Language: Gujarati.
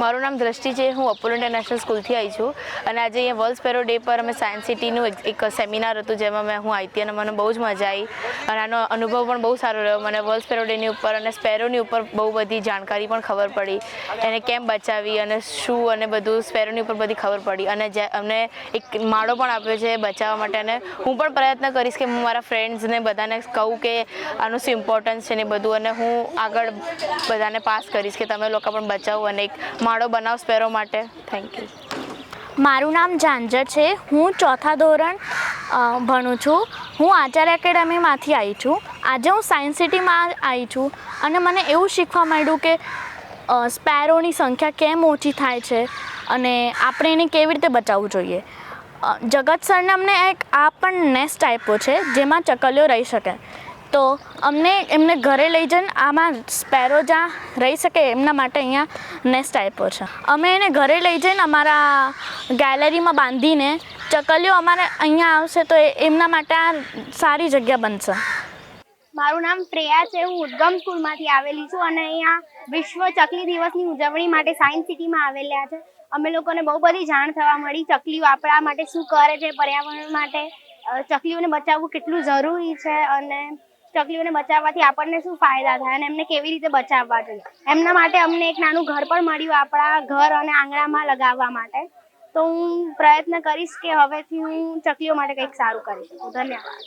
મારું નામ દ્રષ્ટિ છે. હું અપોલો ઇન્ટરનેશનલ સ્કૂલથી આવી છું. અને આજે અહીંયા વર્લ્ડ સ્પેરો ડે પર અમે સાયન્સ સિટીનું એક- સેમિનાર હતું, જેમાં મેં હું આવી અને મને બહુ જ મજા આવી અને આનો અનુભવ પણ બહુ સારો રહ્યો. મને વર્લ્ડ સ્પેરો ડેની ઉપર અને સ્પેરોની ઉપર બહુ બધી જાણકારી પણ ખબર પડી. એને કેમ બચાવી અને શું અને બધું સ્પેરોની ઉપર બધી ખબર પડી. અને જે અમને એક માળો પણ આપ્યો છે બચાવવા માટે. અને હું પણ પ્રયત્ન કરીશ કે હું મારા ફ્રેન્ડ્સને બધાને કહું કે આનું શું ઇમ્પોર્ટન્સ છે ને બધું. અને હું આગળ બધાને પાસ કરીશ કે તમે લોકો પણ બચાવો અને એક માળો બનાવ સ્પેરો માટે. થેન્ક યુ મારું નામ ઝાંઝર છે. હું ચોથા ધોરણ ભણું છું. હું આચાર્ય એકેડમીમાંથી આવી છું. આજે હું સાયન્સ સિટીમાં આવી છું અને મને એવું શીખવા મળ્યું કે સ્પેરોની સંખ્યા કેમ ઓછી થાય છે અને આપણે એને કેવી રીતે બચાવવું જોઈએ. જગત સરનામને એક આ પણ નેસ્ટ આપ્યો છે જેમાં ચકલીઓ રહી શકે. તો અમને એમને ઘરે લઈ જઈને આમાં સ્પેરો જ્યાં રહી શકે એમના માટે અહીંયા નેસ્ટ આપ્યો છે. અમે એને ઘરે લઈ જઈને અમારા ગેલેરીમાં બાંધીને ચકલીઓ અમારે અહીંયા આવશે તો એમના માટે આ સારી જગ્યા બનશે. મારું નામ પ્રેયા છે, હું ઉદ્ગમ સ્કૂલમાંથી આવેલી છું અને અહીંયા વિશ્વ ચકલી દિવસની ઉજવણી માટે સાયન્સ સિટીમાં આવેલા છે. અમે લોકોને બહુ બધી જાણ થવા મળી, ચકલીઓ આપણા માટે શું કરે છે, પર્યાવરણ માટે ચકલીઓને બચાવવું કેટલું જરૂરી છે અને ચકલીઓને બચાવવાથી આપણને શું ફાયદા થાય અને એમને કેવી રીતે બચાવવા જોઈએ? એમના માટે અમને એક નાનું ઘર પણ મળ્યું આપણા ઘર અને આંગણામાં લગાવવા માટે. તો હું પ્રયત્ન કરીશ કે હવેથી હું ચકલીઓ માટે કંઈક સારું કરી શકું. ધન્યવાદ.